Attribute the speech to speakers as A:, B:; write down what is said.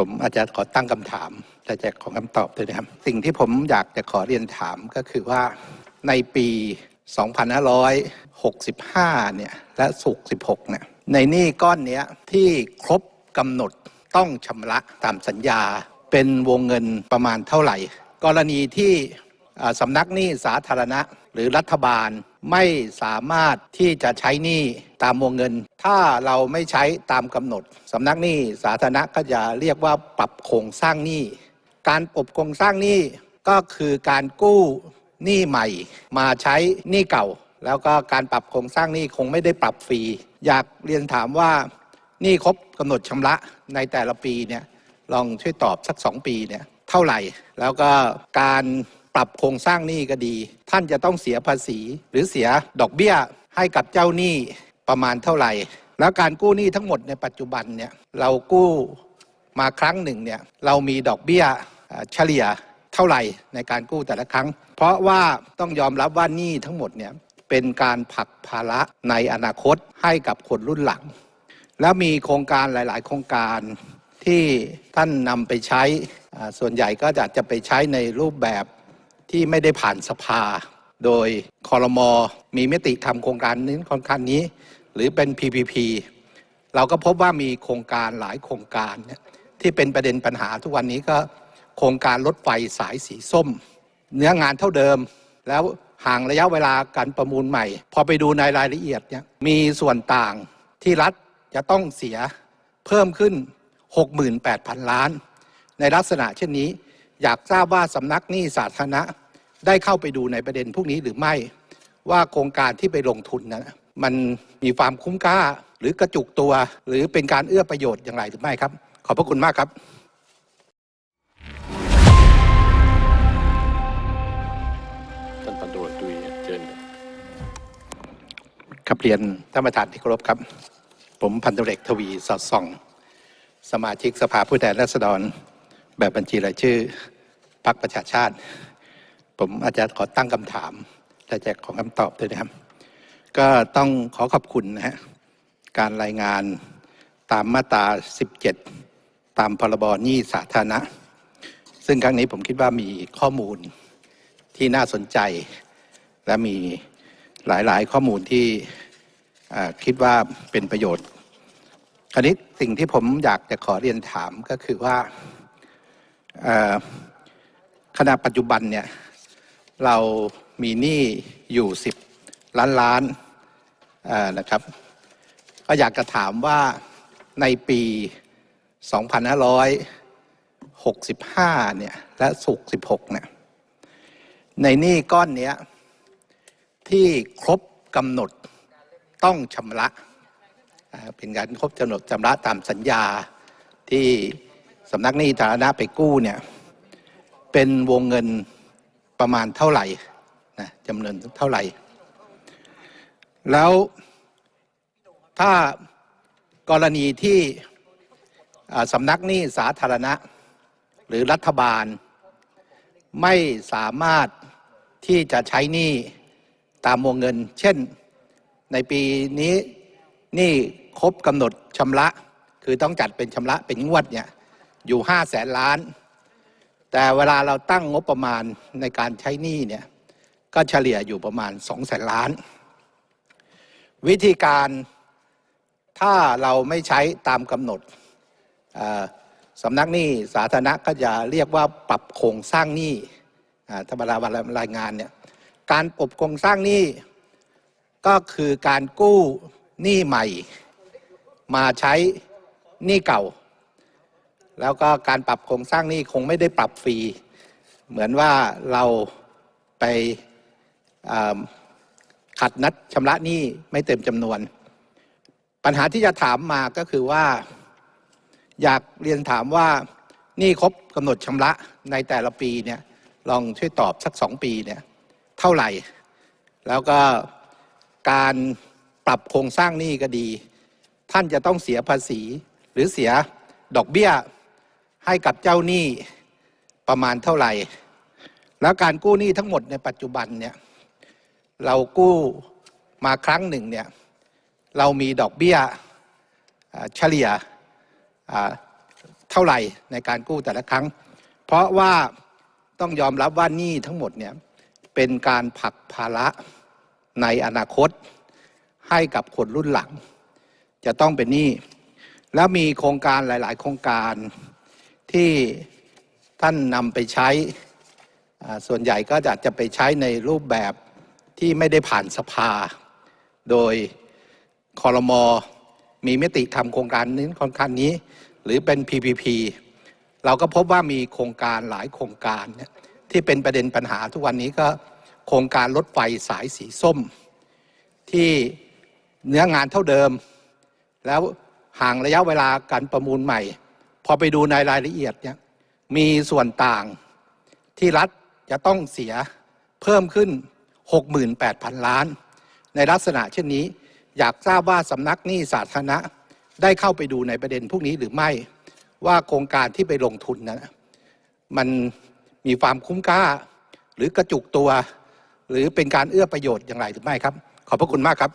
A: ผมอาจจะขอตั้งคำถามแต่จะขอคำตอบด้วยนะครับ สิ่งที่ผมอยากจะขอเรียนถามก็คือว่าในปี 2565 เนี่ย และสุก16 เนี่ย ในหนี้ก้อนเนี้ยที่ครบกำหนดต้องชำระตามสัญญาเป็นวงเงินประมาณเท่าไหร่ กรณีที่อ่าสำนักหนี้สาธารณะ หรือรัฐบาล ไม่สามารถที่จะใช้หนี้ตามวงเงิน ถ้าเราไม่ใช้ตามกำหนดสำนักหนี้สาธารณะก็จะเรียกว่าปรับโครงสร้างหนี้การปรับโครงสร้างหนี้ก็คือการกู้หนี้ใหม่ มาใช้หนี้เก่า แล้วก็การปรับโครงสร้างหนี้คงไม่ได้ปรับฟรีอยากเรียนถามว่าหนี้ครบกำหนดชำระในแต่ละปีเนี่ยลองช่วยตอบสักสองปีเนี่ยเท่าไหร่ แล้วก็การ ปรับโครงสร้างหนี้ก็ดี ท่านจะต้องเสียภาษี หรือเสียดอกเบี้ยให้กับเจ้าหนี้ประมาณเท่าไหร่ แล้วการกู้หนี้ทั้งหมดในปัจจุบันเนี่ยเรากู้มาครั้งหนึ่งเนี่ยเรามีดอกเบี้ยเฉลี่ยเท่าไหร่ในการกู้แต่ละครั้ง เพราะว่าต้องยอมรับว่าหนี้ทั้งหมดเนี่ยเป็นการผลักภาระในอนาคตให้กับคนรุ่นหลัง แล้วมีโครงการหลาย ๆ โครงการที่ท่านนำไปใช้ส่วนใหญ่ก็จะจะไปใช้ในรูปแบบ ที่ไม่ได้ผ่านสภา โดยคอรมอมีมติทำโครงการนี้โครงการนี้ หรือเป็น PPP เราก็พบว่ามีโครงการหลายโครงการเนี่ยที่เป็นประเด็นปัญหาทุกวันนี้ก็โครงการรถไฟสายสีส้ม เนื้องานเท่าเดิม แล้วห่างระยะเวลาการประมูลใหม่ พอไปดูในรายละเอียดเนี่ยมีส่วนต่างที่รัฐจะต้องเสียเพิ่มขึ้น 68,000 ล้าน ในลักษณะเช่นนี้ อยากทราบว่าสำนักหนี้สาธารณะได้เข้าไปดูในประเด็นพวกนี้หรือไม่ว่าโครงการที่ไปลงทุนนะมันมีความคุ้มค่าหรือกระจุกตัว หรือเป็นการเอื้อประโยชน์อย่างไรหรือไม่ครับ ขอบพระคุณมากครับ
B: ท่านพันตำรวจดุยเชิญครับ
A: ครับเรียนท่านประธานที่เคารพครับ ผมพันตำรวจเอกทวีสอดส่อง สมาชิกสภาผู้แทนราษฎร แบบบัญชีรายชื่อพรรคประชาชาติ ผมอาจจะขอตั้งคำถามแต่จะของคำตอบด้วยนะครับ ก็ต้องขอขอบคุณนะฮะการรายงานตามมาตรา 17 ตามพรบหนี้สาธารณะ ซึ่งครั้งนี้ผมคิดว่ามีข้อมูลที่น่าสนใจ และมีหลายๆ ข้อมูลที่คิดว่าเป็นประโยชน์ คราวนี้สิ่งที่ผมอยากจะขอเรียนถามก็คือว่า ขณะปัจจุบันเนี่ยเรามีหนี้อยู่ 10 ล้านล้านนะครับ ก็อยากจะถามว่าในปี 2565เนี่ยและสุก16เนี่ยในหนี้ก้อนเนี้ยที่ครบกำหนดต้องชำระ เป็นการครบกำหนดชำระตามสัญญาที่ สำนักหนี้สาธารณะไปกู้เนี่ยเป็นวงเงินประมาณเท่าไหร่นะจำนวนเท่าไหร่ แล้วถ้ากรณีที่สำนักหนี้สาธารณะ หรือรัฐบาล ไม่สามารถที่จะใช้หนี้ตามวงเงิน เช่นในปีนี้หนี่ครบกำหนดชำระ คือต้องจัดเป็นชำระเป็นงวดเนี่ย อยู่ห้าแสนล้าน แต่เวลาเราตั้งงบประมาณในการใช้หนี้เนี่ยก็เฉลี่ยอยู่ประมาณสองแสนล้าน วิธีการถ้าเราไม่ใช้ตามกำหนดสำนักหนี้สาธารณะก็จะเรียกว่าปรับโครงสร้างหนี้ธรรมดาวันรายงานเนี่ยการปรับโครงสร้างหนี้ก็คือการกู้หนี้ใหม่ มาใช้หนี้เก่า แล้วก็การปรับโครงสร้างหนี้คงไม่ได้ปรับฟรี เหมือนว่าเราไปขัดนัดชำระหนี้ไม่เต็มจำนวน ปัญหาที่จะถามมาก็คือว่า อยากเรียนถามว่าหนี่ครบกำหนดชำระในแต่ละปีเนี่ยลองช่วยตอบสักสองปีเนี่ยเท่าไหร่ แล้วก็การปรับโครงสร้างหนี้ก็ดี ท่านจะต้องเสียภาษีหรือเสียดอกเบี้ย ให้กับเจ้าหนี้ประมาณเท่าไหร่ แล้วการกู้หนี้ทั้งหมดในปัจจุบันเนี่ยเรากู้มาครั้งหนึ่งเนี่ยเรามีดอกเบี้ยเฉลี่ยเท่าไหร่ในการกู้แต่ละครั้ง เพราะว่าต้องยอมรับว่าหนี้ทั้งหมดเนี่ยเป็นการผลักภาระในอนาคตให้กับคนรุ่นหลัง จะต้องเป็นหนี้แล้วมีโครงการหลาย ๆ โครงการ ที่ท่านนำไปใช้ ส่วนใหญ่ก็จะจะไปใช้ในรูปแบบที่ไม่ได้ผ่านสภา โดยคอรมอมีมติทำโครงการนี้โครงการนี้ หรือเป็น PPP เราก็พบว่ามีโครงการหลายโครงการเนี่ยที่เป็นประเด็นปัญหาทุกวันนี้ก็โครงการรถไฟสายสีส้ม ที่เนื้องานเท่าเดิม แล้วห่างระยะเวลาการประมูลใหม่ พอไปดูในรายละเอียดเนี่ยมีส่วนต่างที่รัฐจะต้องเสียเพิ่มขึ้น 68,000 ล้าน ในลักษณะเช่นนี้ อยากทราบว่าสำนักหนี้สาธารณะได้เข้าไปดูในประเด็นพวกนี้หรือไม่ว่าโครงการที่ไปลงทุนนะมันมีความคุ้มค่า หรือกระจุกตัว หรือเป็นการเอื้อประโยชน์อย่างไรหรือไม่ครับ ขอบพระคุณมากครับ